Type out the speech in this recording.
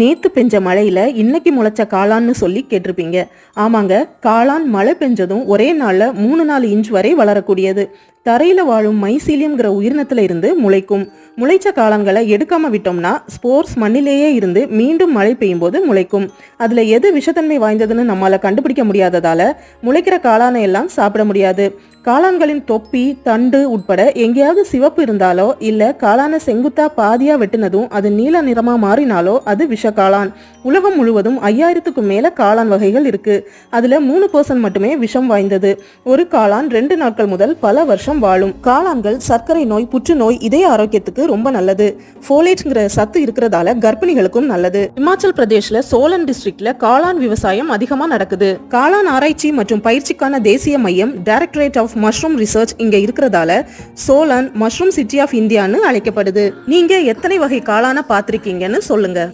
நேத்து பெஞ்ச மழையில இன்னைக்கு முளைச்ச காளான்னு சொல்லி கேட்டிருப்பீங்க. ஆமாங்க காளான் மழை பெஞ்சதும் ஒரே நாள்ல மூணு நாலு இன்ச் வரை வளரக்கூடியது. தரையில வாழும் மைசீலியம்ங்கிற உயிரினத்துல இருந்து முளைக்கும். முளைச்ச காளான்களை எடுக்காம விட்டோம்னா ஸ்போர்ஸ் மண்ணிலேயே இருந்து மீண்டும் மழை பெய்யும் போது முளைக்கும். அதுல எது விஷத்தன்மை வாய்ந்ததுன்னு நம்மளால் கண்டுபிடிக்க முடியாததால முளைக்கிற காளானை எல்லாம் சாப்பிட முடியாது. காளான்களின் தொப்பி தண்டு உட்பட எங்கேயாவது சிவப்பு இருந்தாலோ இல்ல காளான செங்குத்தா பாதியா வெட்டினதும் அது நீல நிறமா மாறினாலோ அது விஷ காளான். உலகம் முழுவதும் ஐயாயிரத்துக்கும் மேல காளான் வகைகள் இருக்கு. அதுல மூணு பர்சன்ட் மட்டுமே விஷம் வாய்ந்தது. ஒரு காளான் ரெண்டு நாட்கள் முதல் பல வருஷம் வாழும். காளான்கள் சர்க்கரை நோய் புற்றுநோய் இதய ஆரோக்கியத்துக்கு ரொம்ப நல்லது. ஃபோலேட்ங்கிற சத்து இருக்கிறதால கர்ப்பிணிகளுக்கும் நல்லது. இமாச்சல் பிரதேஷ்ல சோலன் டிஸ்ட்ரிக்ட்ல காளான் விவசாயம் அதிகமா நடக்குது. காளான் ஆராய்ச்சி மற்றும் பயிற்சிக்கான தேசிய மையம் டைரக்டரேட் ஆஃப் மஷ்ரூம் ரிசர்ச் இங்க இருக்கிறதால சோலன் மஷ்ரூம் சிட்டி ஆஃப் இந்தியான்னு அழைக்கப்படுது. நீங்க எத்தனை வகை காளான பார்த்திருக்கீங்கன்னு சொல்லுங்க.